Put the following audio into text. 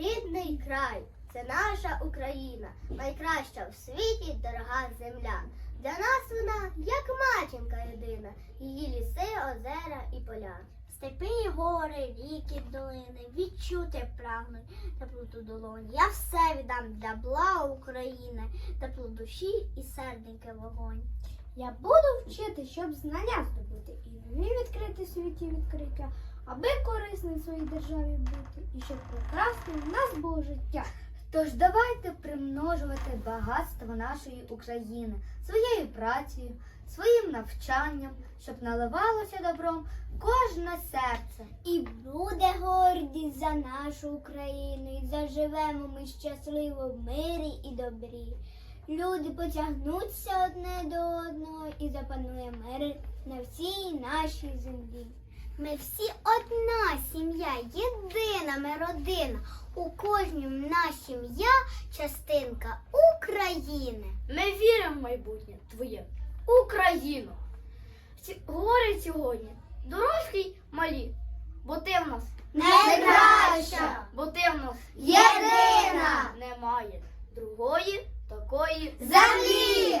Рідний край це наша Україна, найкраща в світі дорога земля. Для нас вона як матінка єдина, її ліси, озера і поля. Степи, і гори, ріки, долини, відчути прагнуть теплоту долоні. Я все віддам для блага України, тепло душі і серденьки вогонь. Я буду вчити, щоб знання здобути і нові відкрити світі відкриття, аби корисним своїй державі бути, і щоб прекрасним в нас було життя. Тож давайте примножувати багатство нашої України своєю працею, своїм навчанням, щоб наливалося добром кожне серце. І буде гордість за нашу Україну, і заживемо ми щасливо в мирі і добрі. Люди потягнуться одне до одного і запанує мир на всій нашій землі. Ми всі одна сім'я, єдина ми родина. У кожнім нашій я частинка України. Ми віримо в майбутнє твоє, Україно. Ці- Говорить сьогодні дорослі малі, бо ти в нас Найкраща! бо ти в нас Єдина! немає другої такої Землі!